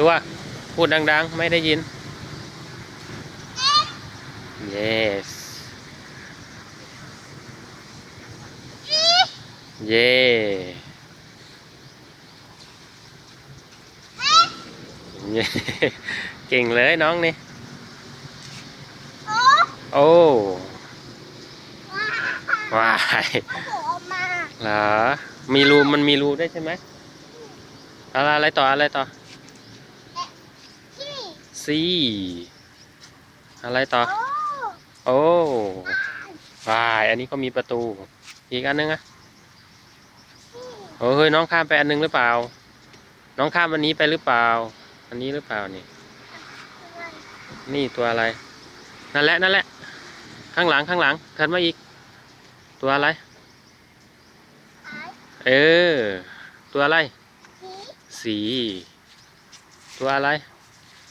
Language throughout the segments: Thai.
ตัวพูดดัง ๆ ไม่ได้ยิน yes เย่เย่เก่งเลยน้องนี่ โอ้โอ้ว้าว้ายโอ้โหออกมาเหรอ มีรูมันมีรูได้วยใช่ไหมอะไรอะไรต่ออะไรต่อที่ ซีอะไรต่อ โอ้โอ้ว้ายอันนี้ก็มีประตู อีกอันนึงอะโอ้เฮ้ยน้องข้ามไปอันนึงหรือเปล่า น้องข้ามอันนี้ไปหรือเปล่า อันนี้หรือเปล่านี่ นี่ตัวอะไร นั่นแหละนั่นแหละ ข้างหลังข้างหลังเถิดมาอีก ตัวอะไร เออ ตัวอะไร สี ตัวอะไร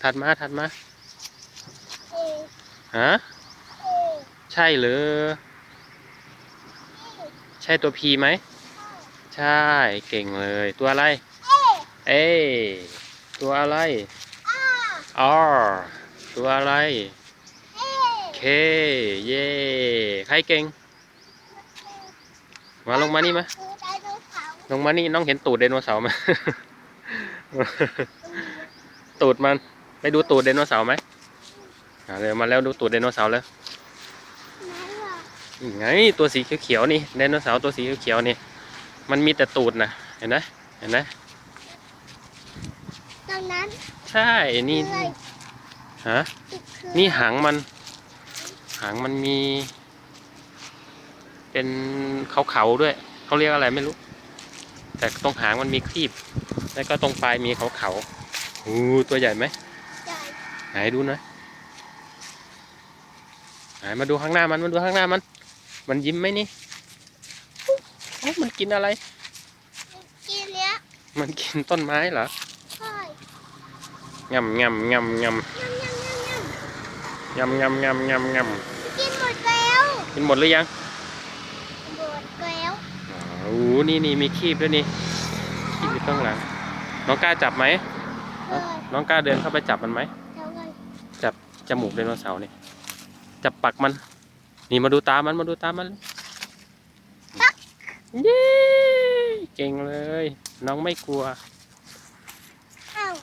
ถัดมาถัดมาเอฮะเอใช่หรือใช่ตัวพีไหมใช่เก่งเลย ตัวอะไร เอเอตัวอะไรอา R ตัวอะไรเอ K เย่ใครเก่ง มาลงมานี่มาคือไดโนเสาร์ลงมานี่น้องเห็นตูดไดโนเสาร์ไหมตูดมัน ไปดูตูดไดโนเสาร์ไหมอ่าเร็วมาแล้วดูตูดไดโนเสาร์แล้วไหนล่ะนี่ไงตัวสีเขียวๆนี่ไดโนเสาร์ตัวสีเขียวๆนี่ มันมีแต่ตูดนะเห็นไหมเห็นไหมตรงนั้นใช่นี่คืออะไรฮะคือนี่หางมัน หางมันมี เป็นเขาๆด้วยเขาเรียกอะไรไม่รู้ แต่ตรงหางมันมีครีบ แล้วก็ตรงปลายมีเขาๆโอ้ตัวใหญ่ไหมใหญ่ ไหนดูหน่อยไหนมาดูข้างหน้ามันมาดูข้างหน้ามัน มันยิ้มไหมนี่เอ้ามันกินอะไร กินเนี้ยมันกินต้นไม้เหรอใช่งำงำงำงยำยำยำยำำงำงำงำงำงกินหมดแล้วำกินหมดหรือยังหมดแล้วอ๋อโอ้โหนี่นี่มีคีบด้วยนี่คีบอยู่ข้างหลังน้องกล้าจับไหมเคยน้องกล้าเดินเข้าไปจับมันไหมเท่ากัน จับจมูกไดโนเสาร์นี่จับปักมัน นี่มาดูตามันมาดูตามันเย้เก่งเลย น้องไม่กลัวอ้าว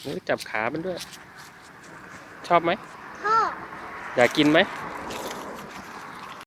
เฮ้ยจับขามันด้วย ชอบไหมพ่ออยากกินไหมอ